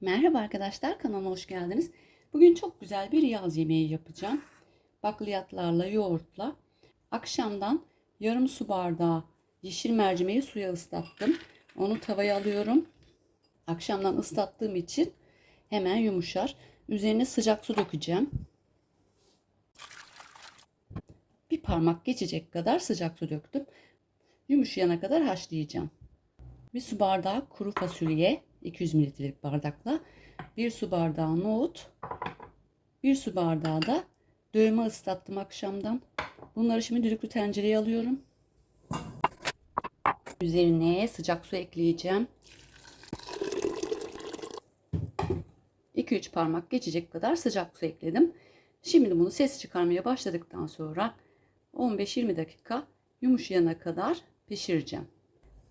Merhaba arkadaşlar kanalıma hoş geldiniz. Bugün çok güzel bir yaz yemeği yapacağım. Bakliyatlarla, yoğurtla. Akşamdan yarım su bardağı yeşil mercimeği suya ıslattım. Onu tavaya alıyorum. Akşamdan ıslattığım için hemen yumuşar. Üzerine sıcak su dökeceğim. Bir parmak geçecek kadar sıcak su döktüm. Yumuşayana kadar haşlayacağım. Bir su bardağı kuru fasulye 200 mililitrelik bardakla. Bir su bardağı nohut. Bir su bardağı da dövme ıslattım akşamdan. Bunları şimdi düdüklü tencereye alıyorum. Üzerine sıcak su ekleyeceğim. 2-3 parmak geçecek kadar sıcak su ekledim. Şimdi bunu ses çıkarmaya başladıktan sonra 15-20 dakika yumuşayana kadar pişireceğim.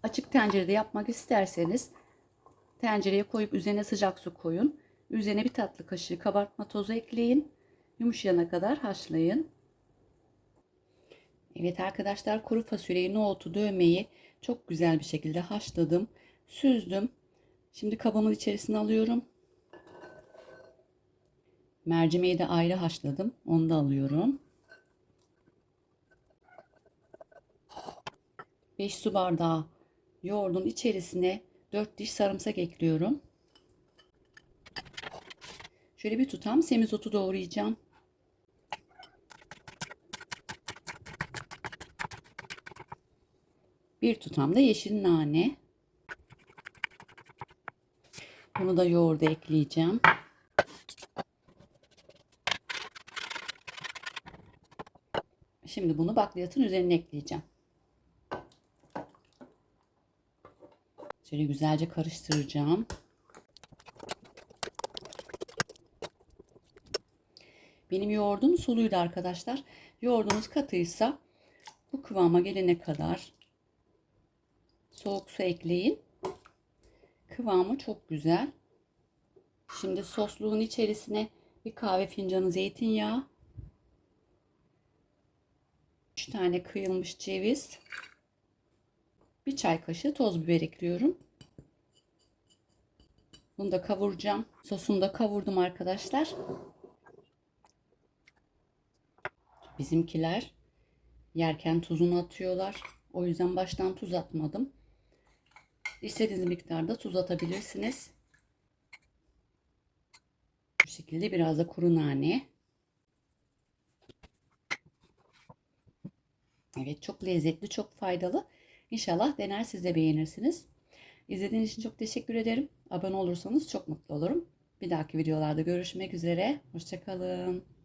Açık tencerede yapmak isterseniz tencereye koyup üzerine sıcak su koyun. Üzerine bir tatlı kaşığı kabartma tozu ekleyin. Yumuşayana kadar haşlayın. Evet arkadaşlar kuru fasulyeyi, nohutu, dövmeyi çok güzel bir şekilde haşladım. Süzdüm. Şimdi kabımın içerisine alıyorum. Mercimeği de ayrı haşladım. Onu da alıyorum. 5 su bardağı yoğurdun içerisine 4 diş sarımsak ekliyorum. Şöyle bir tutam semizotu doğrayacağım. Bir tutam da yeşil nane. Bunu da yoğurda ekleyeceğim. Şimdi bunu bakliyatın üzerine ekleyeceğim. Şöyle güzelce karıştıracağım. Benim yoğurdum suluydu arkadaşlar. Yoğurdunuz katıysa bu kıvama gelene kadar soğuk su ekleyin. Kıvamı çok güzel. Şimdi sosluğun içerisine bir kahve fincanı zeytinyağı, 3 tane kıyılmış ceviz, bir çay kaşığı toz biber ekliyorum. Bunu da kavuracağım. Sosunu da kavurdum arkadaşlar. Bizimkiler yerken tuzunu atıyorlar. O yüzden baştan tuz atmadım. İstediğiniz miktarda tuz atabilirsiniz. Bu şekilde biraz da kuru nane. Evet çok lezzetli, çok faydalı. İnşallah dener siz de beğenirsiniz. İzlediğiniz için çok teşekkür ederim. Abone olursanız çok mutlu olurum. Bir dahaki videolarda görüşmek üzere. Hoşçakalın.